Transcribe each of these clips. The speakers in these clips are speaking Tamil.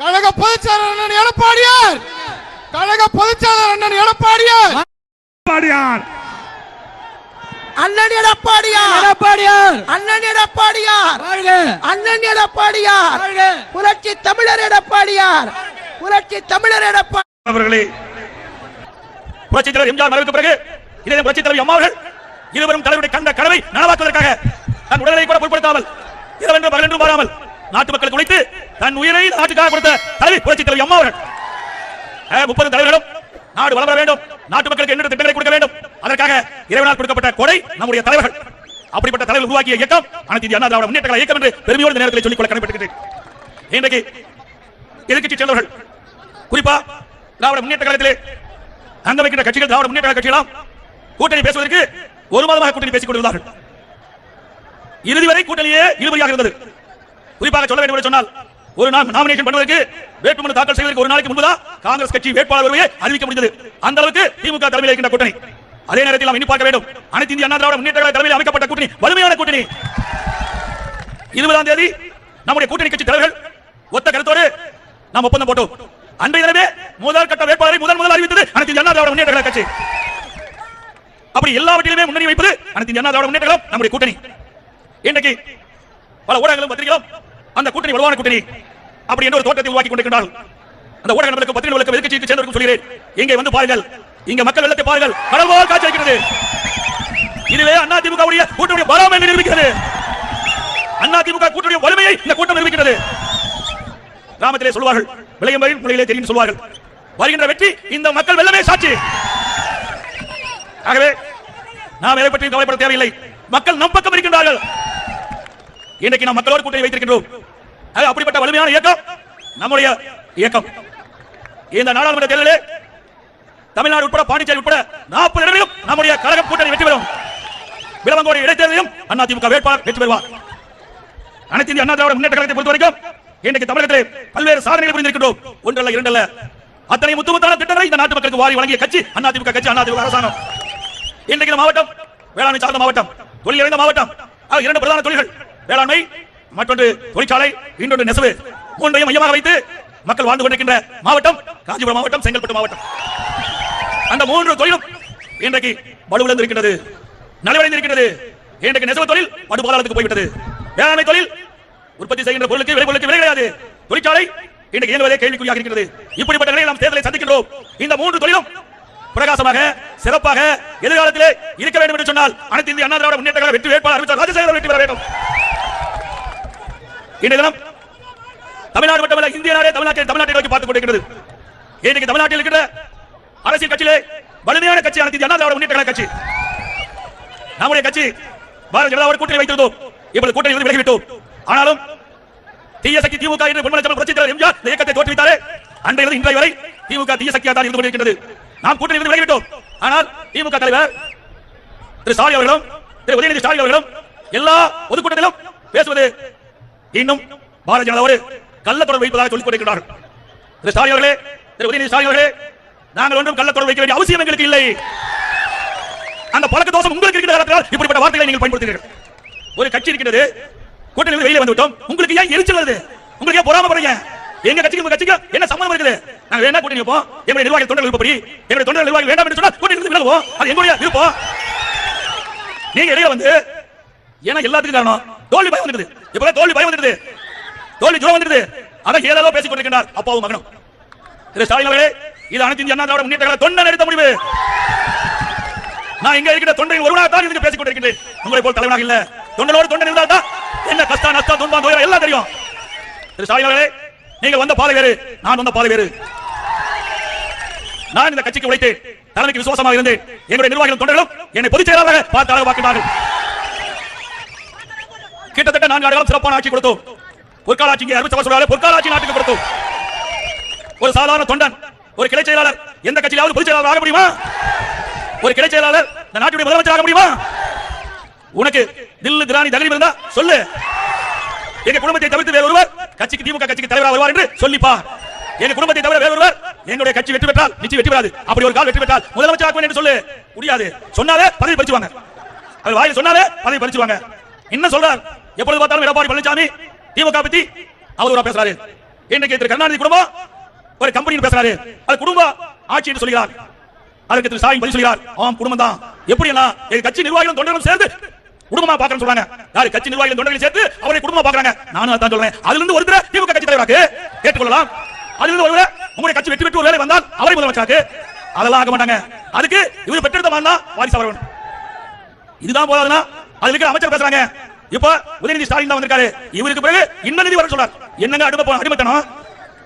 கழக பொதுச்செயலாளர் அண்ணன் எடப்பாடியார்! கழக பொதுச்செயலாளர் அண்ணன் எடப்பாடியார்! பாடியார் அண்ணன் எடப்பாடியார்! எடப்பாடியார்! அண்ணன் எடப்பாடியார்! வாழ்க அண்ணன் எடப்பாடியார்! வாழ்க புரட்சி தமிழர் எடப்பாடியார்! புரட்சி தமிழர் எடப்பாடி அவர்களே புரட்சி தலைவர் எம்ஜிஆர் மறைவுக்கு பிறகு இதே புரட்சி தலைவர் அம்மா அவர்கள் இருவரும் தலைவருடைய கண்ட கனவை நனவாக்குவதற்காக தன் உடலை கூட பொருட்படுத்தாமல் இரவென்று பகலென்றும் பாராமல் நாட்டு மக்களுக்கு உழைத்து தன் உயிரை நாட்டுக்காக கொடுத்த தலைவி புரட்சி தலைவி அம்மா அவர்கள். முப்பது தலைவர்களும் நாடு வளர வேண்டும். நாட்டு மக்களுக்கு என்ன திட்டங்களை கொடுக்க வேண்டும்? அதற்காக இறைவனால் கொடுக்கப்பட்ட கொடை நம்முடைய தலைவர்கள். அப்படிப்பட்ட தலைவர் உருவாக்கிய இயக்கம் அனைத்து இந்திய அண்ணா திராவிட முன்னேற்ற இயக்கம் என்று பெருமையோடு நேரத்தில் சொல்லிக்கொள்ள கடமைப்பட்டிருக்கிறேன் இன்றைக்கு எதிர்கட்சி சேர்ந்தவர்கள் குறிப்பா திராவிட முன்னேற்ற கழகத்திலே அங்க வைக்கின்ற கட்சிகள் திராவிட முன்னேற்ற கட்சிகளாம் கூட்டணி பேசுவதற்கு ஒரு மாதமாக கூட்டணி பேசிக் கொண்டிருந்தார்கள். இறுதி வரை கூட்டணியே இழுபறியாக இருந்தது. குறிப்பாக சொல்ல வேண்டும் என்று சொன்னால் ஒரு நாள் நாமினேஷன் பண்ணுவதற்கு வேட்புமனு தாக்கல் செய்வதற்கு ஒரு நாளைக்கு முன்புதான் காங்கிரஸ் கட்சி வேட்பாளர் வருவையை அறிவிக்க முடிந்தது. அந்த அளவுக்கு திமுக தலைமையில் இருக்கின்ற கூட்டணி. அதே நேரத்தில் நாம் இன்னும் பார்க்க வேண்டும். அனைத்து இந்திய அண்ணா திராவிட முன்னேற்ற கழக தலைமையில் அமைக்கப்பட்ட கூட்டணி வலிமையான கூட்டணி. இருபதாம் தேதி நம்முடைய கூட்டணி கட்சி தலைவர்கள் ஒத்த கருத்தோடு நாம் ஒப்பந்தம் போட்டோம். அன்றைய தினமே முதல் கட்ட வேட்பாளரை முதல் முதல் அறிவித்தது அனைத்து இந்திய அண்ணா திராவிட முன்னேற்ற கழக கட்சி. அப்படி எல்லாவற்றிலுமே முன்னணி வைப்பது அனைத்து இந்திய அண்ணா திராவிட முன்னேற்ற கழகம் நம்முடைய கூட்டணி. இன்றைக்கு பல ஊடகங்களும் பத்திரிகைகளும் அந்த கூட்டணி வலுவான கூட்டணி அப்படி என்ற ஒரு தோட்டத்தை உருவாக்கி கொண்டிருக்கிறார்கள் அந்த ஊடகங்களுக்கு பத்திரிகைகளுக்கு எதிர்க்கட்சிக்கு சேர்ந்தவர்களுக்கும் சொல்கிறேன். இங்கே வந்து பாருங்கள். இங்க மக்கள் வெள்ளத்தை பாருங்கள். கடல்வால் காட்சி அளிக்கிறது. இதுவே அண்ணா திமுக உடைய கூட்டணி வராமல் என்று நிரூபிக்கிறது. அண்ணா திமுக கூட்டணி வலிமையை இந்த கூட்டம் நிரூபிக்கிறது. கிராமத்திலே சொல்வார்கள். விளையும் வரை முறையிலே தெரியும் சொல்வார்கள். வருகின்ற வெற்றி இந்த மக்கள் வெள்ளமே சாட்சி. ஆகவே நாம் எதை பற்றியும் கவலைப்பட தேவையில்லை. மக்கள் நம் பக்கம் இருக்கின்றார்கள். இன்றைக்கு நாம் மக்களோடு கூட்டணி வைத்திருக்கின்றோம். அது அப்படிப்பட்ட வலிமையான இயக்கம் நம்முடைய இயக்கம். இந்த நாடாளுமன்ற தேர்தலில் தமிழ்நாடு உட்பட பாண்டிச்சேரி உட்பட நாற்பது இடங்களிலும் நம்முடைய கழகம் கூட்டணி வெற்றி பெறும். விளவங்கோடு இடைத்தேர்தலையும் அதிமுக வேட்பாளர் வெற்றி பெறுவார். அனைத்து இந்திய அண்ணா திராவிட முன்னேற்ற கழகத்தை பொறுத்த வரைக்கும் இன்றைக்கு தமிழகத்தில் பல்வேறு சாதனைகள் புரிந்திருக்கின்றோம். ஒன்றல்ல இரண்டல்ல. அத்தனை முத்துமுத்தான திட்டங்களை இந்த நாட்டு மக்களுக்கு வாரி வழங்கிய கட்சி அதிமுக கட்சி அதிமுக அரசாங்கம். இன்றைக்கு இந்த மாவட்டம் வேளாண்மை சார்ந்த மாவட்டம் தொழில் இறந்த மாவட்டம் இரண்டு பிரதான தொழில்கள் வேளாண்மை மற்றொன்று தொழிற்சாலை இன்னொன்று நெசவு. மூன்றையும் மையமாக வைத்து மக்கள் வாழ்ந்து கொண்டிருக்கின்ற மாவட்டம் காஞ்சிபுரம் மாவட்டம் செங்கல்பட்டு மாவட்டம். அந்த மூன்று தொழிலும் இன்றைக்கு வலுவிழந்திருக்கிறது நலிவடைந்திருக்கிறது இன்றைக்கு நெசவு தொழில் படுபாதாளத்துக்கு போய்விட்டது. வேளாண்மை தொழில் உற்பத்தி செய்கின்ற பொருளுக்கு விலை பொருளுக்கு விலை கிடையாது. தொழிற்சாலை இன்றைக்கு இயங்குவதே கேள்விக்குறியாக இருக்கிறது. இப்படிப்பட்ட நிலையில் நாம் தேர்தலை சந்திக்கின்றோம். இந்த மூன்று தொழிலும் பிரகாசமாக சிறப்பாக எதிர்காலத்திலே இருக்க வேண்டும் என்று சொன்னால் அனைத்து இந்திய அண்ணா திராவிட முன்னேற்ற கழக வெற்றி வேட்பாளர் அறிவித்தார் ராஜசேகர் வெற்றி பெற வேண்டும். இன்றைய தினம் தமிழ்நாடு மட்டுமல்ல இந்திய நாடே தமிழ்நாட்டில் தமிழ்நாட்டை நோக்கி பார்த்துக் கொண்டிருக்கிறது. இன்றைக்கு தமிழ்நாட்டில் இருக்கிற அரசியல் கட்சியிலே வலிமையான கட்சி அனைத்து இந்திய அண்ணா திராவிட முன்னேற்ற கட்சி. நம்முடைய கட்சி பாரதிய ஜனதாவோடு கூட்டணி வைத்திருந்தோம். இப்பொழுது கூட்டணி விட்டு விலகிவிட்டோம். ஆனாலும் தீய சக்தி திமுக என்று பொன்மனச்சம்பல் புரட்சி தலைவர் எம்ஜிஆர் இயக்கத்தை தோற்றுவித்தாரே. அன்றையிலிருந்து இன்றைய வரை திமுக தீய சக்தியாக தான் இருந்து கொண்டிருக்கிறது நாம் கூட்டணி விட்டு விலகிவிட்டோம். ஆனால் திமுக தலைவர் திரு ஸ்டாலின் அவர்களும் திரு உதயநிதி ஸ்டாலின் அவர்களும் எல்லா பொதுக்கூட்டத்திலும் பேசுவது இன்னும் பாரதிய ஜனதாவோடு கள்ள தொடர்பு வைப்பதாக சொல்லிக் கொண்டிருக்கிறார்கள். திரு ஸ்டாலின் அவர்களே திரு உதயநிதி ஸ்டாலின் அவர்களே நாங்கள் ஒன்றும் கள்ள வைக்க வேண்டிய அவசியம் எங்களுக்கு இல்லை. அந்த பழக்க தோஷம் உங்களுக்கு இருக்கிற இப்படிப்பட்ட வார்த்தைகளை நீங்கள் பயன்படுத்துகிறீர்கள். ஒரு கட்சி இருக்கிறது கூட்டணி வெளியே வந்துவிட்டோம் உங்களுக்கு ஏன் எரிச்சல் வருது? உங்களுக்கு ஏன் பொறாம போறீங்க எங்க கட்சிக்கு உங்க கட்சிக்கு என்ன சம்பந்தம் இருக்குது? நாங்க வேணா கூட்டணி வைப்போம். எங்களுடைய நிர்வாகி தொண்டர்கள் விருப்பப்படி எங்களுடைய தொண்டர்கள் நிர்வாகி வேண்டாம் என்று சொன்னா கூட்டணி இருந்து விலகுவோம் அது எங்களுடைய விருப்பம். நீங்க இடையில வந்து ஏன்னா எல்லாத்துக்கும் காரணம். தோல்வி பயம் வந்துருது இப்ப தோல்வி பயம் வந்துருது தோல்வி ஜுரம் வந்துருது அதான் ஏதாவது பேசிக் கொண்டிருக்கிறார் அப்பாவும் மகனும். திரு ஸ்டாலின் அவர்களே இது அனைத்து இந்திய அண்ணா திராவிட முன்னேற்ற கழக தொண்டன் முடிவு. நான் இங்க இருக்கிற தொண்டை ஒருவனாக தான் இருந்து பேசிக் கொண்டிருக்கிறேன் உங்களை போல் தலைவனாக இல்ல. தொண்டனோடு தொண்டை இருந்தால் தான் என்ன கஷ்டம் நஷ்டம் துன்பம் துயரம் எல்லாம் தெரியும். திரு ஸ்டாலின் அவர்களே நீங்கள் வந்த பாதை வேறு நான் வந்த பாதை வேறு. நான் இந்த கட்சிக்கு உழைத்து தலைமைக்கு விசுவாசமாக இருந்தேன் என்னுடைய நிர்வாகிகள் தொண்டர்களும் என்னை பொதுச் செயலாளராக பார்த்து அழகு பார்க்கிறார்கள் கிட்டத்தட்ட நான்கு ஆண்டுகளும் சிறப்பான ஆட்சி கொடுத்தோம். பொற்கால ஆட்சி இங்கே அறுபத்தி சொல்றாரு பொற்காலாட்சி நாட்டுக்கு கொடுத்தோம். ஒரு சாதாரண தொண்டன் ஒரு கிளை செயலாளர் எந்த கட்சியிலாவது பொதுச் செயலாளர் ஆக முடியுமா? ஒரு கிளை செயலாளர் இந்த நாட்டுடைய முதலமைச்சர் ஆக முடியுமா? உனக்கு தில்லு திராணி தகரிம் இருந்தா சொல்லு. எங்க குடும்பத்தை தவிர்த்து வேறு ஒருவர் கட்சிக்கு திமுக கட்சிக்கு தலைவராக வருவார் என்று சொல்லிப்பா. எங்க குடும்பத்தை தவிர வேறு ஒருவர் எங்களுடைய கட்சி வெற்றி பெற்றால் நிச்சயம் வெற்றி பெறாது. அப்படி ஒரு கால் வெற்றி பெற்றால் முதலமைச்சர் ஆக்குவேன் என்று சொல்லு. முடியாது. சொன்னாலே பதவி பறிச்சுவாங்க. அவர் வாயில் சொன்னாலே பதவி பறிச்சுவாங்க. என்ன சொல்றார்? எப்பொழுது பார்த்தாலும் எடப்பாடி பழனிசாமி திமுக பத்தி அவதூறா பேசுறாரு. இன்றைக்கு திரு கருணாநிதி குடும்பம் ஒரு கம்பெனி பேசுறாரு. அது குடும்ப ஆட்சி என்று சொல்கிறார். அதுக்கு திரு ஸ்டாலின் பதில் சொல்கிறார். ஆம் குடும்பம் தான் எப்படி எல்லாம் கட்சி நிர்வாகிகளும் தொண்டர்களும் சேர்ந்து குடும்பமா பாக்கறேன்னு சொல்றாங்க. யாரு கட்சி நிர்வாகிகள் தொண்டர்களும் சேர்த்து அவரை குடும்பமா பாக்குறாங்க நானும் அதான் சொல்றேன். அதுல இருந்து ஒருத்தர் திமுக கட்சி தலைவராக்கு கேட்டுக்கொள்ளலாம் அதுல இருந்து ஒருவர் உங்களுடைய கட்சி வெற்றி பெற்று ஒரு வேலை வந்தால் அவரை முதலமைச்சராக்கு. அதெல்லாம் ஆக மாட்டாங்க. அதுக்கு இவர் பெற்றெடுத்த மாதிரி தான் வாரிசு அவர்கள். இதுதான் போதாதுன்னா அதுல இருக்கிற அமைச்சர் பேசுறாங்க. இப்போ உதயநிதி ஸ்டாலின் தான் வந்திருக்காரு. இவருக்கு பிறகு இன்ன நிதி வர சொல்றார் என்னங்க அடிமை அடிமத்தனம்?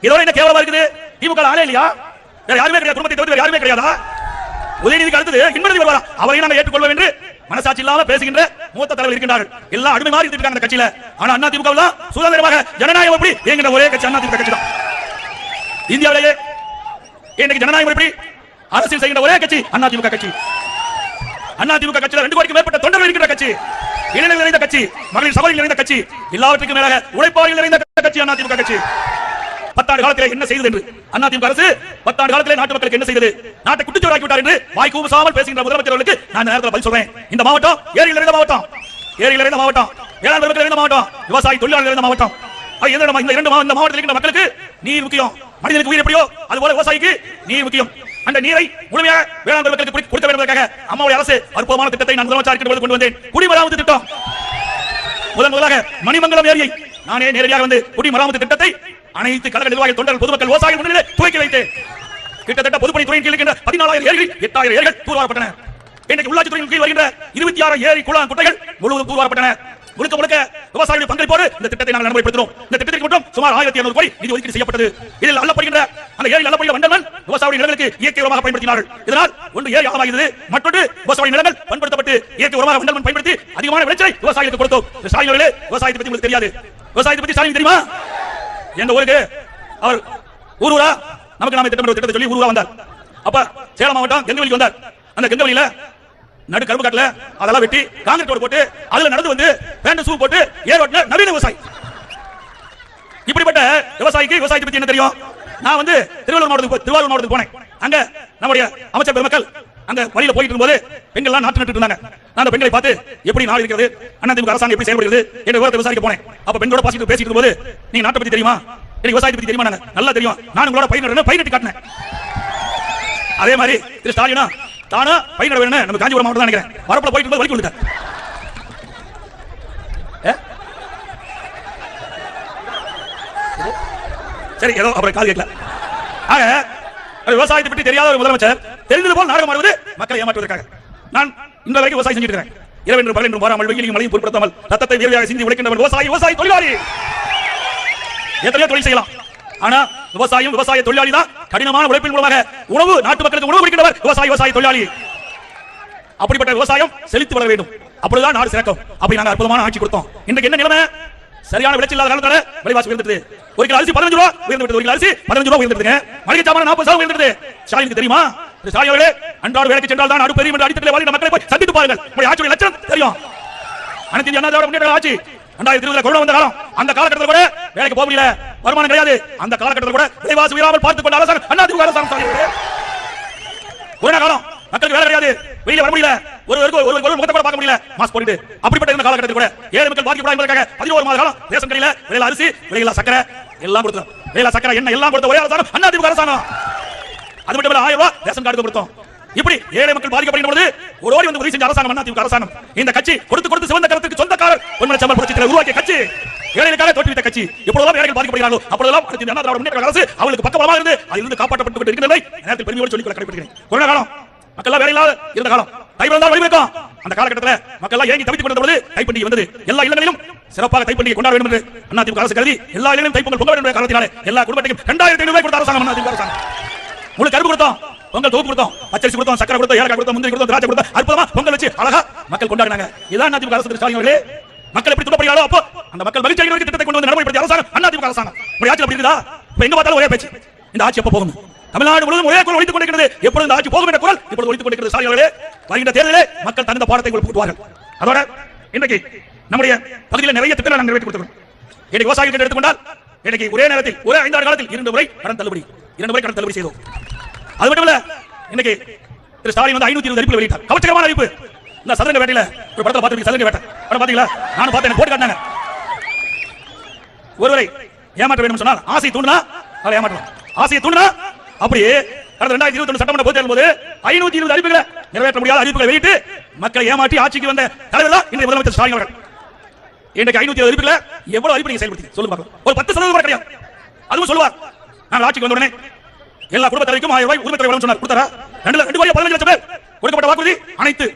இதோட என்ன கேவலமா இருக்குது? திமுக ஆளே இல்லையா? வேற யாருமே கிடையாது. குடும்பத்தை தவிர வேற யாருமே கிடையாதா? உதயநிதிக்கு அடுத்தது இன்னொரு வருவாரா? அவரையும் நாங்கள் ஏற்றுக்கொள்வோம் என்று மனசாட்சி இல்லாம பேசுகின்ற மூத்த தலைவர் இருக்கின்றார்கள் எல்லாம் அடிமை மாறி இருக்காங்க அந்த கட்சியில. ஆனா அண்ணா திமுக தான் சுதந்திரமாக ஜனநாயகம் எப்படி? என்கிற ஒரே கட்சி அண்ணா திமுக கட்சி தான் இந்தியாவிலேயே இன்னைக்கு ஜனநாயகம் எப்படி? அரசியல் செய்கின்ற ஒரே கட்சி அண்ணா திமுக கட்சி. அண்ணா திமுக கட்சியில ரெண்டு கோடிக்கு மேற்பட்ட தொண்டர்கள் இருக்கிற கட்சி. இளைஞர்கள் நிறைந்த கட்சி மகளிர் சபையில் நிறைந்த கட்சி எல்லாவற்றுக்கும் மேலாக உழைப்பாளிகள் நிறைந்த கட்சி அதிமுக கட்சி. பத்தாண்டு காலத்தில் என்ன செய்தது என்று? அண்ணா திமுக அரசு பத்தாண்டு காலத்தில் நாட்டு மக்களுக்கு என்ன செய்தது? நாட்டை குட்டிச்சோராக்கி விட்டார் என்று வாய் கூசாமல் பேசுகின்ற முதலமைச்சர்களுக்கு நான் நேரத்தில் பதில் சொல்றேன். இந்த மாவட்டம் ஏரியில் நிறைந்த மாவட்டம். ஏரியில் நிறைந்த மாவட்டம். ஏழாம் பெருமக்கள் நிறைந்த மாவட்டம். விவசாய தொழிலாளர்கள் நிறைந்த மாவட்டம். அது எந்த இந்த இரண்டு இந்த மாவட்டத்தில் இருக்கின்ற மக்களுக்கு நீர் முக்கியம். மனிதனுக்கு உயிர் எப்படியோ? அதுபோல விவசாயிக்கு நீர் முக்கியம். அந்த நீரை முழுமையாக வேளாண் மக்களுக்கு கொடுக்க என்பதற்காக அம்மாவுடைய அரசு அற்புதமான திட்டத்தை நான் முதலமைச்சர் கொண்டு வந்தேன். குடிமராமத்து திட்டம். முதன் முதலாக மணிமங்கலம் ஏரியை நானே நேரடியாக வந்து குடிமராமத்து திட்டத்தை அனைத்து கழக நிர்வாகிகள் தொண்டர்கள் பொதுமக்கள் விவசாயிகள் முன்னிலை துவக்கி வைத்தேன். கிட்டத்தட்ட பொதுப்பணித்துறையின் கீழ் இருக்கின்ற பதினாலாயிரம் ஏரிகள் எட்டாயிரம் ஏரிகள் தூர்வாரப்பட்டன. இன்றைக்கு உள்ளாட்சித்துறையின் கீழ் வருகின்ற இருபத்தி ஆறு ஏரி குளம் குட்டைகள் முழுவதும் தூர்வாரப்பட்டன. முழுக்க முழுக்க விவசாயிகள் பங்களிப்போடு இந்த திட்டத்தை நாங்கள் நடைமுறைப்படுத்தினோம். இந்த திட்டத்திற்கு மட்டும் சுமார் ஆயிரத்தி இருநூறு கோடி நிதி ஒதுக்கீடு செய்யப்பட்டது. இதில் அல்லப்படுகின்ற அந்த ஏரி அல்லப்படுகிற வண்டங்கள் விவசாய நிலங்களுக்கு இயற்கை உரமாக பயன்படுத்தினார்கள். இதனால் ஒன்று ஏரி ஆகமாகிறது மற்றொன்று விவசாய நிலங்கள் பண்படுத்தப்பட்டு இயற்கை உரமாக வண்டல் பயன்படுத்தி அதிகமான விளைச்சலை விவசாயிகளுக்கு கொடுத்தோம். திரு ஸ்டாலின் விவசாயத்தை பற்றி உங்களுக்கு தெரியாது. விவசாயத்தை பற்றி ஸ்டாலின் தெரியுமா? எங்க ஊருக்கு அவர் ஊர் ஊரா? நமக்கு நாம திட்டம் திட்டத்தை சொல்லி ஊர் ஊரா வந்தார். அப்ப சேலம் மாவட்டம் கெங்கவெளிக்கு வந்தார். அந்த கெங்கவெளியில நடு கரும்பு காட்டுல அதெல்லாம் வெட்டி காங்கிரீட் ரோடு போட்டு அதுல நடந்து வந்து பேண்ட் ஷூ போட்டு ஏர் ஓட்டின நவீன விவசாயி. இப்படிப்பட்ட விவசாயிக்கு விவசாயத்தை பத்தி என்ன தெரியும்? நான் வந்து திருவள்ளூர் மாவட்டத்துக்கு திருவாரூர் மாவட்டத்துக்கு போனேன். அங்க நம்முடைய அமைச்சர் பெருமக்கள் அங்க வழியில போயிட்டு இருக்கும்போது பெண்கள் எல்லாம் நாட்டு நட்டு இருந்தாங்க. நான் அந்த பெண்களை பார்த்து எப்படி நாடு இருக்கிறது? அண்ணா திமுக அரசாங்கம் எப்படி செயல்படுகிறது? என்ற விவரத்தை விசாரிக்க போனேன். அப்ப பெண்களோட பாசிட்டு பேசிட்டு இருக்கும்போது நீங்க நாட்டை பத்தி தெரியுமா? எனக்கு விவசாயத்தை பத்தி தெரியுமா நல்லா தெரியும். நான் உங்களோட பயிர் பயிரிட்டு காட்டினேன். அதே மாதிரி திரு ஸ்டாலினா தானா? பையன் நட வேணும் நம்ம காஞ்சிபுரம் மாவட்டம் தான் நினைக்கிறேன். வரப்புல போயிட்டு இருக்கும்போது வலிக்கு விழுந்துட்டார் சரி ஏதோ அப்புறம் காது கேட்கல. ஆக விவசாயத்தை பற்றி தெரியாத ஒரு முதலமைச்சர் தெரிந்தது போல் நாடகம் ஆடுவது மக்களை ஏமாற்றுவதற்காக. நான் இந்த வரைக்கும் விவசாயம் செஞ்சுட்டு இருக்கிறேன். இரவு என்று பகல் என்று மாறாமல் வெயிலையும் மழையும் பொருட்படுத்தாமல் ரத்தத்தை வீரவியாக சிந்தி உழைக்கின்றவர் விவசாயி விவசாயி தொழிலாளி. எத்தனையோ தொழில் செய்யலாம். ஆனா விவசாயம் விவசாய தொழிலாளி தான் கடினமான உழைப்பின் மூலமாக உணவு நாட்டு மக்களுக்கு உணவு கொடுக்கிறவர் விவசாய விவசாய தொழிலாளி. அப்படிப்பட்ட விவசாயம் செழித்து வளர வேண்டும். அப்படிதான் நாடு சிறக்கும். அப்படி நாங்க அற்புதமான ஆட்சி கொடுத்தோம். இன்றைக்கு என்ன நிலைமை? சரியான விளைச்சல் இல்லாத காரணத்தால விலைவாசி உயர்ந்தது ஒரு கிலோ அரிசி பதினஞ்சு ரூபா உயர்ந்து விட்டது ஒரு கிலோ அரிசி பதினஞ்சு ரூபா உயர்ந்ததுங்க மளிகை சாமான நாற்பது சதவீதம் உயர்ந்தது ஸ்டாலினுக்கு தெரியுமா? ஸ்டாலின் அவர்களே அன்றாட வேலைக்கு சென்றால் தான் அடுப்பெரியும் என்று அடித்தட்டிலே வாழ்கிற மக்களை போய் சந்தித்து பாருங்கள். உங்களுடைய ஆட்சியுடைய லட்சம் தெரியும். அனைத்து இந்திய அண்ணா திராவிட முன்னேற்ற ஆட்சி ரெண்டாயிரத்தி இருபதுல கொரோனா வந்த காலம். அந்த காலகட்டத்தில் கூட வேலைக்கு போக முடியல. வருமானம் கிடையாது. அந்த காலகட்டத்தில் கூட விலைவாசி உயராமல் பார்த்துக் கொண்ட அரசாங்கம் அண்ணா திமுக அரசாங்கம் கொரோனா காலம். மக்களுக்கு வேலை கிடையாது. வெளியில வர முடியல. ஒரு ஒரு ஒரு ஒரு முகத்தை கூட பார்க்க முடியல. மாஸ்க் போட்டுட்டு. அப்படிப்பட்ட இந்த காலகட்டத்தில் கூட ஏழை மக்கள் பாதிக்கப்படாத என்பதற்காக பதினோரு மாத காலம் ரேஷன் கடையில விலையில அரிசி விலையில சக்கரை எல்லாம் கொடுத்தோம். விலையில சக்கரை என்ன எல்லாம் கொடுத்த ஒரே அரசாங்கம் அண்ணா திமுக அரசாங்கம். அது மட்டும் இல்ல ஆயிரம் ரூபாய் ரேஷன் கார்டு கொடுத்தோம். இப்படி ஏழை மக்கள் பாதிக்கப்படுகிற பொழுது ஒரு ஓடி வந்து உதவி செஞ்ச அரசாங்கம் அதிமுக அரசாங்கம். இந்த கட்சி கொடுத்து கொடுத்து சிவந்த கருத்துக்கு சொந்தக்காரர் பொன்மன சம்பல் புரட்சி உருவாக்கிய கட்சி. ஏழைகளுக்காக தோற்றுவித்த கட்சி. இப்பொழுதெல்லாம் ஏழைகள் பாதிக்கப்படுகிறார்களோ அப்பொழுதெல்லாம் அனைத்து அண்ணா திராவிட முன்னேற்ற அரசு அவளுக்கு பக்கபலமாக இருந்து அதிலிருந்து காப்பாற்றப்பட்டு கொண்டு இருக்கிறதை நேரத்தில் பெருமையோடு சொல்லிக் கொள்ள கடைபிடிக்கிறேன். கொரோனா காலம். மக்கள் எல்லாம் வேலை இல்லாத இருந்த காலம். தைப்பொங்கல் தான் வழிவகுக்கும் அந்த காலகட்டத்தில் மக்கள் எல்லாம் ஏங்கி தவித்துக் கொண்ட பொழுது தைப்பண்டிகை வந்தது. எல்லா இல்லங்களிலும் சிறப்பாக தைப்பண்டிகை கொண்டாட வேண்டும் என்று அண்ணா திமுக அரசு கருதி எல்லா இல்லங்களிலும் தைப்பொங்கல் பொங்க வேண்டும் என்ற காரணத்தினாலே எல்லா குடும்பத்தையும் இரண்டாயிரத்தி ஐநூறு ரூபாய் கொடுத்த அரசாங்கம் அண்ணா திமுக அரசாங்கம். உங்களுக்கு கருப்பு கொடுத்தோம். பொங்கல் தொகுப்பு கொடுத்தோம். பச்சரிசி கொடுத்தோம் சக்கரை கொடுத்தோம் ஏலக்காய் கொடுத்தோம் முந்திரி கொடுத்தோம் திராட்சை கொடுத்தோம். அற்புதமா. பொங்கல் வச்சு அழகா மக்கள் கொண்டாடினாங்க. இதான் அதிமுக அரசு திரு ஸ்டாலின் அவர்களே. மக்கள் எப்படி துன்பப்படுகிறாரோ அப்போ அந்த மக்கள் மகிழ்ச்சி அடைகிற திட்டத்தை கொண்டு வந்து நடைமுறைப்படுத்திய அரசாங்கம் அண்ணா அதிமுக அரசாங்கம். உங்களுடைய ஆட்சி அப்படி இருக்குதா? இப்ப எங்க பார்த்தாலும் ஒரே பேச்சு. இந்த ஆட்சி எப்போ போகும் தமிழ்நாடு முழுவதும் ஒரே குரல் ஒழித்துக் கொண்டிருக்கிறது. எப்பொழுது இந்த ஆட்சி போகும் என்ற குரல் இப்பொழுது ஒழித்துக் கொண்டிருக்கிறது ஸ்டாலின் அவர்களே. வருகின்ற தேர்தலே மக்கள் தகுந்த பாடத்தை உங்களுக்கு புகுத்துவார்கள் அதோட இன்றைக்கு நம்முடைய பகுதியில் நிறைய திட்டங்களை நாங்கள் நிறைவேற்றி கொடுத்துருக்கோம். இன்னைக்கு விவசாயிகள் எடுத்துக்கொண்டால் இன்னைக்கு ஒரே நேரத்தில் ஒரே ஐந்தாறு காலத்தில் இரண்டு முறை கடன் தள்ளுபடி இரண்டு முறை கடன் தள்ளுபடி செய்தோம். அது மட்டும் இல்ல இன்னைக்கு திரு ஸ்டாலின் வந்து ஐநூத்தி இருபது அறிவிப்பு வெளியிட்டார். கவர்ச்சிகரமான அறிவிப்பு இந்த சதுரங்க வேட்டையில ஒரு படத்தை பார்த்துருக்கீங்க சதுரங்க வேட்டை. படம் பாத்தீங்களா? நானும் பார்த்தேன் போட்டு காட்டினாங்க. ஒருவரை ஏமாற்ற வேண்டும் சொன்னால் ஆசை தூண்டினா அதை ஏமாற்றலாம் ஆசையை தூண்டினா அப்படியே கடந்த ரெண்டாயிரத்தி இருபத்தி சட்டமன்ற பொதுத் தேர்தல் போது ஐநூத்தி இருபது அறிவிப்புகளை நிறைவேற்ற முடியாத அறிவிப்புகளை வெளியிட்டு மக்களை ஏமாற்றி ஆட்சிக்கு வந்த தலைவர் தான் இன்றைய முதலமைச்சர் ஸ்டாலின் அவர்கள். இன்றைக்கு ஐநூத்தி இருபது அறிவிப்புகளை எவ்வளவு அறிவிப்பு நீங்க செயல்படுத்தி சொல்லுங்க ஒரு பத்து சதவீதம் கூட கிடையாது. அதுவும் சொல்லுவார். நாங்கள் ஆட்சிக்கு வந்த உடனே எல்லா குடும்ப ஆயிரம் ரூபாய் உரிமை தலைவர் சொன்னார். கொடுத்தாரா? ரெண்டு ரெண்டு கோடி பதினஞ்சு லட்சம் பேர். கொடுக்கப்பட்ட வாக்குறுதி அனைத்து.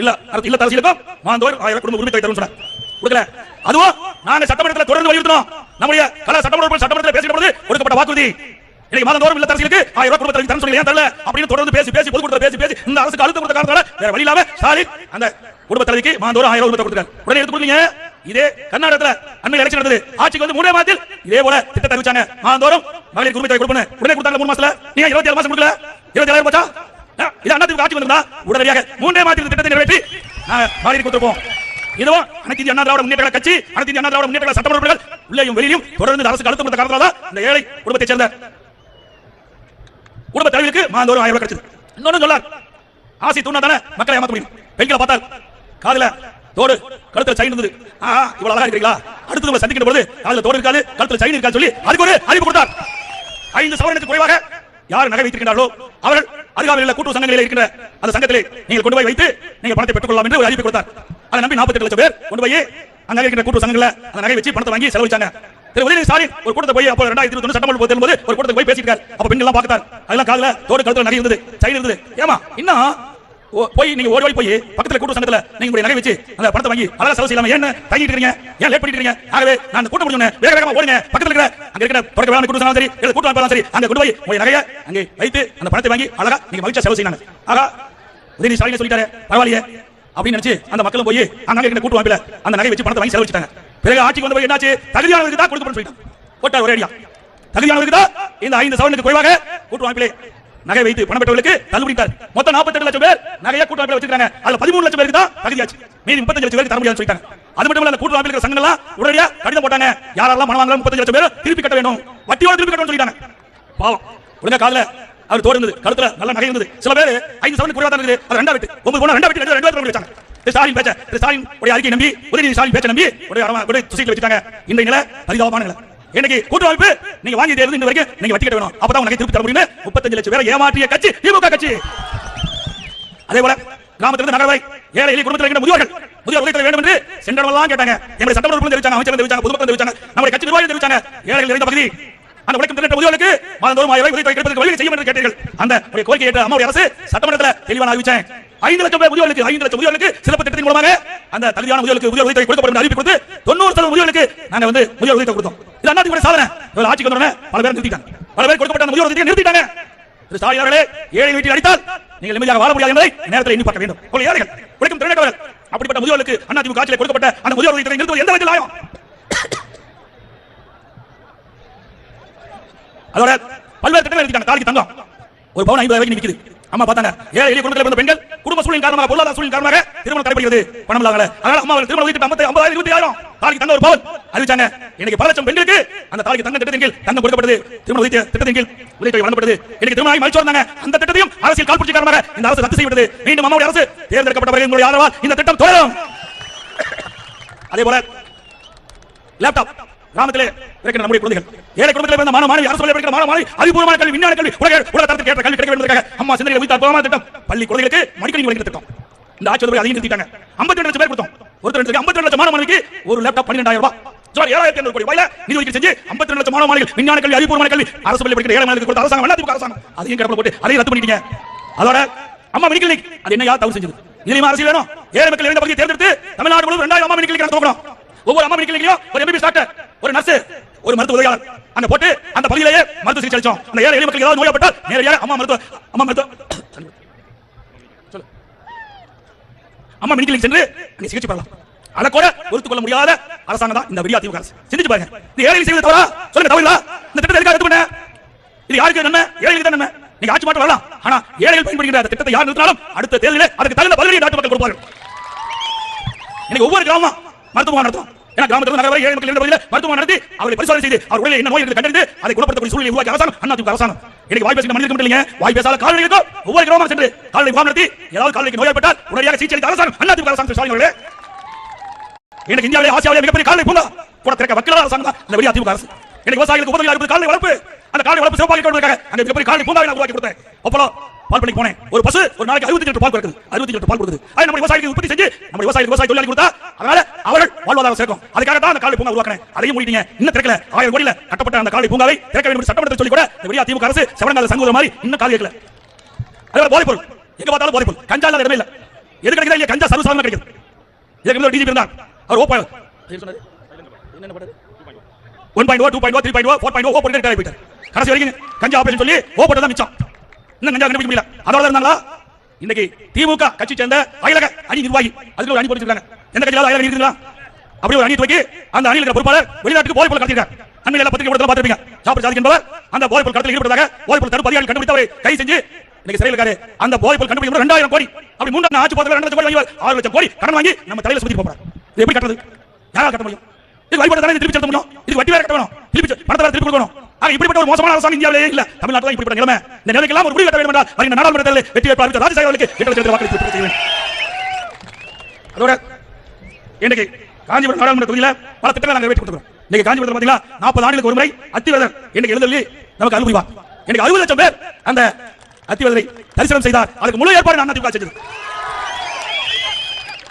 இல்ல அரசு இல்ல அரசியலுக்கும் மாந்தோர் ஆயிரம் குடும்ப உரிமை தலைவர் சொன்னார். கொடுக்கல. அதுவும் நாங்க சட்டமன்றத்தில் தொடர்ந்து வலியுறுத்தணும் நம்முடைய கல சட்டமன்ற சட்டமன்றத்தில் பேசிட்ட பொழுது கொடுக்கப்பட்ட வாக்குறுதி. இன்னைக்கு மாதந்தோறும் இல்ல அரசியலுக்கு ஆயிரம் ரூபாய் குடும்ப தலைவர் தரேன் சொல்லி ஏன் தரல? அப்படின்னு தொடர்ந்து பேசி பேசி பொதுக்கூட்டத்தில் பேசி பேசி இந்த அரசுக்கு அழுத்தம் கொடுத்த காரணத்தால வேற வழி இல்லாம ஸ்டாலின் அந்த குடும்ப தலைவிக்கு மாதந்தோறும் ஆயிரம் ரூபாய் கொடுத்தாரு உடனே எடுத்து கொடுத்தீங்க? இதே கர்நாடகத்துல அண்மையில் எலெக்ஷன் நடந்தது. ஆட்சிக்கு வந்து மூணே மாதத்தில் இதே போல திட்டத்தை அறிவிச்சாங்க. மாதந்தோறும் மகளிர் குடும்ப தலைவர் கொடுப்பேன் உடனே கொடுத்தாங்க மூணு மாசத்துல. நீங்க இருபத்தி ஏழு மாசம் கொடுக்கல? இருபத்தி ஏழாயிரம் போச்சா? இது அண்ணா திமுக ஆட்சி வந்திருந்தா உடனடியாக மூன்றே மாதத்தில் திட்டத்தை நிறைவேற்றி நாங்க மகளிர் கொடுத்துருப்போம். இதுவும் அனைத்து இந்திய அண்ணா திராவிட முன்னேற்ற கட்சி அனைத்து இந்திய அண்ணா திராவிட முன்னேற்ற கழக சட்டமன்ற உறுப்பினர்கள் உள்ளேயும் வெளியும் தொடர்ந்து அரசுக்கு அழுத்தம் கொடுத்த காரணத்தால இந்த ஏழை குடும்பத்தை சேர்ந்த குடும்ப தலைவருக்கு மாதந்தோறும் ஆயிரம் ரூபாய் கிடைச்சது. இன்னொன்னு சொல்லார். ஆசை தூண்டா தானே மக்களை ஏமாத்த முடியும். பெண்களை பார்த்தால் காதல தோடு. கழுத்துல செயின் இருந்தது. ஆ இவ்வளவு அழகா இருக்கீங்களா அடுத்தது உங்களை சந்திக்கிற பொழுது அதுல தோடு இருக்காது கழுத்துல செயின் இருக்காது சொல்லி அதுக்கு ஒரு அறிவு கொடுத்தார். ஐந்து சவரனுக்கு குறைவாக யார் நகை வைத்திருக்கிறார்களோ அவர்கள் அருகாமையில் கூட்டு சங்கங்களில் இருக்கின்ற அந்த சங்கத்திலே நீங்கள் கொண்டு போய் வைத்து நீங்கள் பணத்தை பெற்றுக்கொள்ளலாம் என்று ஒரு அறிவிப்பு கொடுத்தார். அதை நம்பி 48 லட்சம் பேர் கொண்டு போய் அங்க இருக்கிற கூட்டு சங்கங்கள அந்த நகை வச்சு பணத்தை வாங்கி செலவழிச்சாங்க. திரு உதயநிதி ஸ்டாலின் ஒரு கூட்டத்தை போய் அப்போ ரெண்டாயிரத்தி இருபத்தி சட்டமன்ற தேர்தல் போது ஒரு கூட்டத்தை போய் பேசிட்டார் அப்ப பெண்கள் எல்லாம் பார்த்தார் அதெல்லாம் காதல தோடு கழுத்துல நகை இருந்தது சைடு இருந்தது. ஏமா இன்னும் போய் நீங்க ஓடி ஓடி போய் பக்கத்துல கூட்டு சங்கத்துல நீங்க உங்களுடைய நகை வச்சு அந்த பணத்தை வாங்கி அழகா செலவு செய்யலாம என்ன தங்கிட்டு இருக்கீங்க? ஏன் லேட் பண்ணிட்டு இருக்கீங்க? ஆகவே நான் அந்த கூட்டம் முடிஞ்சோனே வேக வேகமா ஓடுங்க. பக்கத்துல இருக்கிற அங்க இருக்கிற தொடக்க வேளாண் கூட்டு சங்கம் சரி இல்ல கூட்டம் அமைப்பாலும் சரி அங்க கொண்டு போய் உங்களுடைய நகையை அங்கே வைத்து அந்த பணத்தை வாங்கி அழகா நீங்க மகிழ்ச்சியா செலவு செய்யலாம் ஆகா உதயநிதி ஸ்டாலின் சொல்லிட்டாரு? பரவாயில்லையே. அப்படின்னு நினைச்சு அந்த மக்களும் போய் அங்க இருக்கிற கூட்டு அமைப்பில அந்த நகை வச்சு பணத்தை வாங்கி செலவழிச்சிட்டாங்க பிறகு ஆட்சிக்கு வந்து போய் என்னாச்சு? தகுதியானவருக்கு தான் கொடுக்கப்படும் சொல்லிட்டாங்க. போட்டார் ஒரே அடியா. தகுதியானவருக்கு தான் இந்த ஐந்து சவரனுக்கு குறைவாக கூட்டு அமைப்பிலே நகை வைத்து பணம் பெற்றவர்களுக்கு தள்ளுபடித்தார் மொத்தம் 48 லட்சம் பேர் நகையை கூட்டு வச்சிருக்காங்க. அதுல 13 லட்சம் பேருக்கு தான் தகுதியாச்சு மீதி 35 லட்சம் பேருக்கு தர முடியாது சொல்லிட்டாங்க. அது மட்டும் இல்ல கூட்டு அமைப்பில் இருக்கிற சங்கங்கள்லாம் உடனடியா கடிதம் போட்டாங்க. யாரெல்லாம் மனம் வாங்கலாம் 35 லட்சம் பேர் திருப்பி கட்ட வேணும் வட்டியோட திருப்பி கட்டணும்னு சொல்லிட்டாங்க. பாவம். ஒழுங்கா காதல அவர் தோடு இருந்தது. கழுத்துல நல்ல நகை இருந்தது. சில பேர் ஐந்து சவரனுக்கு குறைவா தான் இருக்குது. அது ரெண்டா விட்டு ஒன்பது போனா ரெண்டா விட்டு ரெண்டு ரெண்டு பேர் வச்சாங்க. ஸ்டாலின் பேச்ச ஸ்டாலின் உடைய அறிக்கை நம்பி உதயநிதி ஸ்டாலின் பேச்ச நம்பி உடைய அரவ வச்சுட்டாங்க இந்த நிலை பரிதாபமான நிலை. இன்னைக்கு கூட்டு அமைப்பு நீங்க வாங்கி தேர்ந்து இந்த வரைக்கும் நீங்க வச்சுக்கிட்ட வேணும். அப்பதான் உனக்கு திருப்பி தர முடியும் முப்பத்தஞ்சு லட்சம் பேரை ஏமாற்றிய கட்சி திமுக கட்சி. அதே போல கிராமத்திலிருந்து நகர வரை ஏழை எளிய குடும்பத்தில் இருக்கிற முதியோர்கள் முதியோர் உதவி தர வேண்டும் என்று சென்றவர்கள் கேட்டாங்க. எங்களுடைய சட்டமன்ற தெரிவிச்சாங்க அமைச்சர் தெரிவிச்சாங்க பொதுமக்கள் தெரிவிச்சாங்க நம்முடைய கட்சி நிர்வாகிகள் தெரிவிச்சாங்க. ஏழைகள் நிறைந்த பகுதி அந்த உழைக்கும் திரட்ட முதியோர்களுக்கு மாதந்தோறும் ஆயிரம் ரூபாய் உதவி தொகை கிடைப்பதற்கு வழி செய்யும் என்று கேட்டீர்கள். அந்த உடைய கோரிக்கை ஏற்ற அம்மாவுடைய அரசு சட்டமன்றத்தில் தெளிவான அறிவிச்சேன். ஐந்து லட்சம் பேர் முதியோர்களுக்கு ஐந்து லட்சம் முதியோர்களுக்கு சிறப்பு திட்டத்தின் மூலமாக அந்த தகுதியான முதியோர்களுக்கு முதியோர் உதவி தொகை கொடுக்கப்படும் என்று அறிவிப்பு கொடுத்து தொண்ணூறு சதவீதம் முதியோர்களுக்கு நாங்கள் வந்து முதியோர் உதவி கொடுத்தோம். இது அண்ணாதிமுக சாதனை. இவர் ஆட்சிக்கு வந்தோடனே பல பேர் நிறுத்திட்டாங்க. பல பேர் கொடுக்கப்பட்ட முதியோர் உதவி நிறுத்திட்டாங்க. திரு ஸ்டாலின் அவர்களே ஏழை வீட்டில் அடித்தால் நீங்கள் நிம்மதியாக வாழ முடியாது என்பதை நேரத்தில் எண்ணி பார்க்க வேண்டும். உங்கள் ஏழைகள் உழைக்கும் திறனற்றவர்கள் அப்படிப்பட்ட முதியோர்களுக்கு அதிமுக ஆட்சியில் கொடுக்கப்பட்ட அந்த முதியோர் உதவி நிறுத்துவது எந்த வகையில் ஆயம் அதோட பல்வேறு திட்டங்கள் எழுதிட்டாங்க தாலிக்கு தங்கம். ஒரு பவுன் ஐம்பது ரூபாய்க்கு நிக்குது. அம்மா பார்த்தாங்க ஏழை எளிய குடும்பத்தில் பிறந்த பெண்கள் குடும்ப சூழலின் காரணமாக பொருளாதார சூழலின் காரணமாக திருமணம் தடைபடுகிறது. பணம் இல்லாமல அதனால அம்மா அவர்கள் திருமணம் வீட்டு ஐம்பது ஐம்பதாயிரம் இருபத்தி ஆயிரம் தாலிக்கு தங்க ஒரு பவுன். அறிவிச்சாங்க. இன்னைக்கு பல லட்சம் பெண்களுக்கு அந்த தாலிக்கு தங்க திட்டத்தின் கீழ் தங்கம் கொடுக்கப்பட்டது திருமண உதவி திட்டத்தின் கீழ் உதவித்தொகை வழங்கப்பட்டது இன்னைக்கு திருமணம் மகிழ்ச்சி வந்தாங்க அந்த திட்டத்தையும் அரசியல் கால்புரட்சி காரணமாக இந்த அரசு ரத்து செய்யப்பட்டது. மீண்டும் அம்மாவுடைய அரசு தேர்ந்தெடுக்கப்பட்டவர்களுடைய ஆதரவால் இந்த திட்டம் தொடரும். அதே போல லேப்டாப் கிராமத்திலே இருக்கிற நம்முடைய குழந்தைகள். ஏழை குடும்பத்தில் பிறந்த மாணவ மாணவி அரசு பள்ளியில் படிக்கிற மாணவ மாணவி அறிவுபூர்வமான கல்வி விஞ்ஞான கல்வி உலக உலக தரத்துக்கு ஏற்ற கல்வி கிடைக்க வேண்டும் அம்மா சிந்தனை வைத்த அற்புதமான திட்டம்? பள்ளி குழந்தைகளுக்கு மடிக்கணி வழங்கின திட்டம். இந்த ஆட்சி வந்து அதையும் நிறுத்திட்டாங்க. 52 லட்சம் பேர் கொடுத்தோம். ஒருத்தர் ரெண்டு 52 லட்சம் மாணவ மாணவிக்கு ஒரு லேப்டாப் 12000 ரூபாய். சுமார் ஏழாயிரத்தி ஐநூறு கோடி ரூபாயில நிதி ஒதுக்கீடு செஞ்சு 52 லட்சம் மாணவ மாணவிகள் விஞ்ஞான கல்வி அறிவுபூர்வமான கல்வி அரசு பள்ளி படிக்கிற ஏழை மாணவிகளுக்கு கொடுத்த அரசாங்கம் எல்லாத்துக்கும் அரசாங்கம். அதையும் கிடப்பில் போட்டு அதையும் ரத்து பண்ணிட்டீங்க. அதோட அம்மா மினி கிளினிக் அது என்ன யார் தவறு செஞ்சது? இதுலயும் அரசியல் வேணும். ஏழை மக்கள் இருந்த பகுதியை தேர்ந்தெடுத்து தமிழ்நாடு முழுவதும் ரெண்டாயிரம் அம்மா மினி கிளினிக் துவக்கணும் ஒவ்வொரு அம்மா மினி கிளினிக்லயும் ஒரு எம்பிபிஎஸ் டாக்டர் ஒரு நர்ஸ் ஒரு மருத்துவ உதவியாளர். அங்க போட்டு அந்த பகுதியிலேயே மருத்துவ சிகிச்சை அளிச்சோம். அந்த ஏழை எளிய மக்களுக்கு ஏதாவது நோயப்பட்டால் நேரடியாக அம்மா மருத்துவ அம்மா மருத்துவ அம்மா மினி கிளினிக் சென்று நீ சிகிச்சை பெறலாம். அதை கூட பொறுத்துக் கொள்ள முடியாத அரசாங்கம் தான் இந்த விடியா திமுக அரசு. சிந்திச்சு பாருங்க. இந்த ஏழை செய்வது தவறா? சொல்லுங்க தவறில்ல இந்த திட்டத்தை எதுக்காக எடுத்து பண்ண இது யாருக்கு நன்மை? ஏழைகளுக்கு தான் நன்மை. நீங்க ஆட்சி மாற்றம் வரலாம். ஆனா ஏழைகள் பயன்படுகிற அந்த திட்டத்தை யார் நிறுத்தினாலும் அடுத்த தேர்தலில் அதுக்கு தகுந்த பதிலடி நாட்டு மக்கள் கொடுப்பார்கள். எனக்கு ஒவ்வொரு கிராமம் மருத்துவம் நடத்தும் ஏன்னா கிராமத்தில் நகர வரை ஏழை மக்கள் இருந்த மருத்துவம் நடத்தி அவர்களை பரிசோதனை செய்து அவர் உடலில் என்ன நோய் கண்டறிந்து அதை குணப்படுத்தக்கூடிய சூழ்நிலை உருவாக்கி அரசாங்கம் அண்ணா அரசாங்கம். இன்னைக்கு வாய் பேசுகிற மனிதர்கள் இல்லைங்க. வாய் பேசாத கால்நடைகளுக்கும் ஒவ்வொரு கிராமம் சென்று கால்நடை முகாம் நடத்தி ஏதாவது கால்நடைக்கு நோய்பட்டால் உடனடியாக சிகிச்சை அளித்த அரசாங்கம் அண்ணா அரசாங்கம் ஸ்டாலின் இன்னைக்கு இந்தியாவிலே ஆசியாவிலே மிகப்பெரிய கால்நடை பூங்கா. கூட திறக்க வக்கீலாளர் அரசாங்கம் தான். இந்த வெளியே அதிமுக அரசு. எனக்கு விவசாயிகளுக்கு உதவியாக இருப்பது கால்நடை வளர்ப்பு. அந்த கால்நடை வளர்ப்பு சிறப்பாக இருக்க அந்த மிகப்பெரிய கால்நடை பூங்காவை நான் உருவாக்கி கொடுத்தேன். அப்போலோ பால் பண்ணி போனேன். ஒரு பசு ஒரு நாளைக்கு அறுபத்தி லிட்டர் பால் கொடுக்குது. அறுபத்தி லிட்டர் பால் கொடுக்குது. அது நம்ம விவசாயிகளுக்கு உற்பத்தி செஞ்சு நம்ம விவசாயி விவசாய தொழிலாளி கொடுத்தா அதனால அவர்கள் வாழ்வாதாரம் சேர்க்கும் அதுக்காக தான் அந்த கால்நடை பூங்கா உருவாக்கினேன். அதையும் மூடிட்டீங்க. இன்னும் திறக்கல. ஆயிரம் கோடியில் கட்டப்பட்ட அந்த கால்நடை பூங்காவை திறக்க வேண்டும் என்று சட்டமன்றத்தில் சொல்லி கூட இந்த விடியா திமுக அரசு செவனங்கால சங்கூத மாதிரி இன்னும் காலி இருக்கல அதே போதைப் பொருள். எங்க பார்த்தாலும் போதைப் பொருள். கஞ்சா இல்லாத இடமே இல்லை. எது கிடைக்கிறா இல்லையா? கஞ்சா சர்வசாதாரணம் கிடைக்குது. இதுக்கு டிஜிபி இருந்தார் அவர் ஓப்பா one point O two point O three point O four point O O போட்டு ரிட்டையர் போயிட்டார் கடைசி வரைக்கும் கஞ்சா ஆபரேஷன் சொல்லி ஓ போட்டு தான் மிச்சம். இன்னும் கஞ்சா கண்டுபிடிக்க முடியல. அதோட இருந்தாங்களா? இன்னைக்கு திமுக கட்சி சேர்ந்த அயலக அணி நிர்வாகி. ஒரு அணி போட்டுருக்காங்க எந்த கட்சியாவது அயலக இருக்குங்களா அப்படி ஒரு அணி துவக்கி அந்த அணியில் இருக்கிற பொறுப்பாளர் வெளிநாட்டுக்கு போதைப் பொருள் கடத்திருக்கார் அண்மையில் எல்லாம் பத்திரிகை படத்தில் பார்த்திருப்பீங்க. ஜாபர் சாதிக் என்பவர் அந்த போய் பொருள் கடத்தல் ஈடுபட்டதாக போதைப் பொருள் தடுப்பு அதிகாரி கண்டுபிடித்து அவரை செஞ்சு இன்னைக்கு சிறையில் இருக்காரு. அந்த போதைப் பொருள் கண்டுபிடிக்கும் ரெண்டாயிரம் கோடி. அப்படி மூன்றாம் ஆட்சி போதில் ரெண்டு லட்சம் கோடி வாங்கி ஆறு லட்சம் கோடி கடன் வாங்கி நம்ம தலையில சுத்தி போறாரு. எப்படி கட்டுறது? யாரால கட்ட முடியும்? இது வழிபாடு தானே திருப்பி செலுத்த முடியும்? இது வட்டி வேற கட்ட வேணும். திருப்பி பணத்தை வேற திருப்பி கொடுக்கணும். ஆக இப்படிப்பட்ட ஒரு மோசமான அரசாங்கம் இந்தியாவிலே இல்ல. தமிழ்நாட்டில் தான் இப்படிப்பட்ட நிலைமை. இந்த ஒரு முடிவு கட்ட வேண்டும் என்றால் வருகிற நாடாளுமன்ற தேர்தலில் வெற்றி வேட்பாளர் அவர்களுக்கு எட்டு வாக்களித்து செய்ய வேண்டும் அதோட காஞ்சிபுரம் நாடாளுமன்ற தொகுதியில பல திட்டங்களை நாங்கள் வெற்றி கொடுத்துருக்கோம் இன்னைக்கு காஞ்சிபுரத்தில் பாத்தீங்கன்னா நாற்பது ஆண்டுகளுக்கு ஒரு முறை அத்திவரதர் இன்னைக்கு எழுந்தள்ளி நமக்கு அருள் இன்னைக்கு அறுபது லட்சம் பேர் அந்த அத்திவரதரை தரிசனம் செய்தார். அதுக்கு முழு ஏற்பாடு நான் செஞ்சது.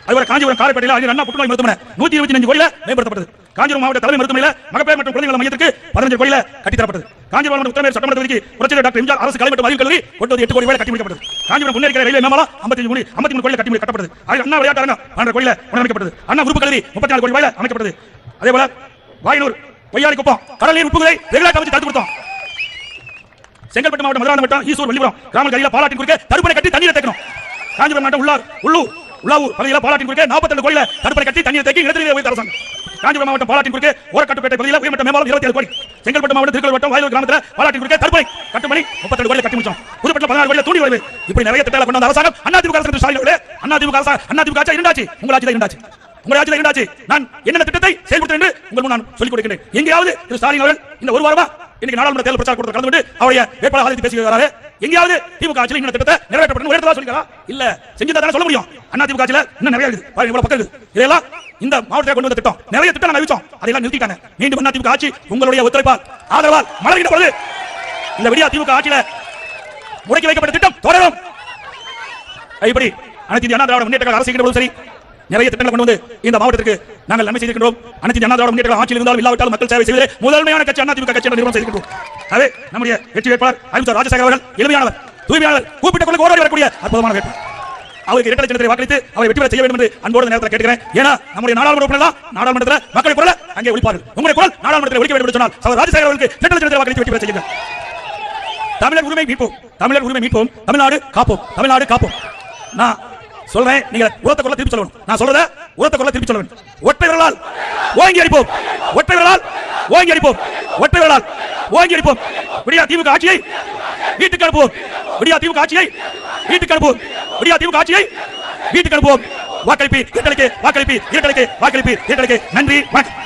அதுவரை காஞ்சிபுரம் காரைப்பேட்டையில் அறிஞர் அண்ணா புற்றுநோய் மருத்துவமனை நூத்தி இருபத்தி அஞ்சு கோயில மேம்படுத்தப்பட்டது. காஞ்சிபுரம் மாவட்ட தலைமை மருத்துவமனையில் மகப்பேர் மற்றும் குழந்தைகள் மையத்திற்கு பதினஞ்சு கோயில கட்டித்தரப்பட்டது காஞ்சிபுரம் மற்றும் உத்தரமேர் சட்டமன்ற தொகுதிக்கு புரட்சியர் டாக்டர் எம்ஜிஆர் அரசு கலை மற்றும் அறிவு கல்லூரி ஒன்பது எட்டு கோடி ரூபாய் கட்டி முடிக்கப்பட்டது. காஞ்சிபுரம் முன்னேற்ற ரயில்வே மேம்பாலம் ஐம்பத்தி மூணு ஐம்பத்தி மூணு கோயில கட்டி கட்டப்பட்டது. அதில் அண்ணா விளையாட்டு அரங்கம் பன்னெண்டு கோயில அமைக்கப்பட்டது அண்ணா உறுப்பு கல்வி முப்பத்தி நாலு கோடி ரூபாயில் அமைக்கப்பட்டது. அதே போல வாயனூர் பொய்யாளி குப்பம் கடல் நீர் உப்புகளை ரெகுலேட்டர் அமைச்சு தடுத்து கொடுத்தோம். செங்கல்பட்டு மாவட்டம் மதுராந்தகம் வட்டம் ஈசூர் வெள்ளிபுரம் கிராம கரையில பாலாட்டின் குறுக்கே தடுப்பணை கட்டி தண்ணீரை தேக்கணும். காஞ்சிபுரம் மாவட்டம் உள்ளார் உள்ளூர் உலாவு பகுதியில் பாலாட்டின் குறுக்கே 42 கோயில தடுப்பணை கட்டி தண்ணீர் தேக்கி நிலத்தடி உயர்த்த அரசாங்கம். காஞ்சிபுரம் மாவட்டம் பாலாட்டின் குறுக்கே ஓரக்கட்டுப்பேட்டை பகுதியில் உயர்மட்ட மேம்பாலம் 27 கோடி. செங்கல்பட்டு மாவட்டம் திருக்கல் வட்டம் வாயூர் கிராமத்தில் பாலாட்டின் குறுக்கே தடுப்பணை கட்டுமணி 32 கோயில கட்டி முடிச்சோம். புதுப்பட்டில் 16 கோயில தூண்டி வருது இப்படி நிறைய திட்டங்களை கொண்டு வந்த அரசாங்கம் அண்ணா திமுக அரசு ஸ்டாலின் அண்ணா திமுக அரசு அண்ணா திமுக ஆட்சி இரண்டாச்சு? உங்கள் ஆட்சி தான் இரண்டாச்சு. உங்கள் ஆட்சியில் இரண்டாச்சு நான் என்னென்ன திட்டத்தை செயல்படுத்த என்று உங்கள் முன் நான் சொல்லிக் கொடுக்கிறேன் எங்கேயாவது திரு ஸ்டாலின் அவர்கள் இந்த ஒரு வாரமா இன்னைக்கு நாடாளுமன்ற தேர்தல் பிரச்சாரம் கூட்டத்தில் கலந்து கொண்டு அவருடைய வேட்பாளர் ஆதரித்து பேசி வராரு எங்கேயாவது திமுக ஆட்சியில் இந்த திட்டத்தை நிறைவேற்றப்படும் ஒரு இடத்துல இல்ல. செஞ்சு தானே சொல்ல முடியும். அண்ணா திமுக ஆட்சியில் இன்னும் நிறைய இருக்குது. பாருங்க இவ்வளவு பக்கம் இருக்குது. இதெல்லாம் இந்த மாவட்டத்தை கொண்டு வந்த திட்டம். நிறைய திட்டம் நாங்கள் அறிவிச்சோம். அதெல்லாம் நிறுத்திட்டாங்க. மீண்டும் அண்ணா திமுக ஆட்சி உங்களுடைய ஒத்துழைப்பால் ஆதரவால் மலர்கின்ற பொழுது இந்த விடியா திமுக ஆட்சியில முடக்கி வைக்கப்பட்ட திட்டம் தொடரும். இப்படி அனைத்து அண்ணா திராவிட முன்னேற்ற அரசு சரி நிறைய திட்டங்களை கொண்டு வந்து இந்த மாவட்டத்திற்கு நாங்கள் நன்மை செய்திருக்கிறோம் அனைத்து இந்திய முன்னேற்ற ஆட்சியில் இருந்தாலும் இல்லாவிட்டாலும் மக்கள் சேவை செய்வதே முதன்மையான கட்சி அண்ணா திமுக கட்சி நிறுவனம் செய்திருக்கிறோம் அதே நம்முடைய வெற்றி வேட்பாளர் அறிவித்தார் ராஜசேகர் அவர்கள் எளிமையானவர் தூய்மையானவர் கூப்பிட்ட கொள்கை ஓடோடி வரக்கூடிய அற்புதமான வேட்பாளர். அவருக்கு இரட்டை சின்னத்தை வாக்களித்து அவரை வெற்றி பெற செய்ய வேண்டும் என்று அன்போடு நேரத்தில் கேட்கிறேன் ஏன்னா நம்முடைய நாடாளுமன்ற உறுப்பினர் நாடாளுமன்றத்தில் மக்களை குரல் அங்கே ஒழிப்பார்கள். உங்களுடைய குரல் நாடாளுமன்றத்தில் ஒழிக்க வேண்டும் என்று சொன்னால் அவர் ராஜசேகர் அவர்களுக்கு இரட்டை சின்னத்தை வாக்களித்து வெற்றி பெற செய்யுங்கள். தமிழர் உரிமை மீட்போம். தமிழர் உரிமை மீட்போம். தமிழ்நாடு காப்போம். தமிழ்நாடு காப்போம். நான் சொல்றேன். நீங்க உரத்த கொள்ள திருப்பி சொல்லணும் நான் சொல்றத உரத்த கொள்ள திருப்பி சொல்லணும் ஒற்றை விரலால் ஓங்கி அடிப்போம். ஒற்றை விரலால் ஓங்கி அடிப்போம். ஒற்றை விரலால் ஓங்கி அடிப்போம். விடியா திமுக ஆட்சியை வீட்டுக்கு அனுப்புவோம். விடியா திமுக ஆட்சியை வீட்டுக்கு அனுப்புவோம். விடியா திமுக ஆட்சியை வீட்டுக்கு அனுப்புவோம். வாக்களிப்பு இரட்டலைக்கு வாக்களிப்பு இரட்டலைக்கு வாக்களிப்பு இரட்டலைக்கு நன்றி வணக்கம்.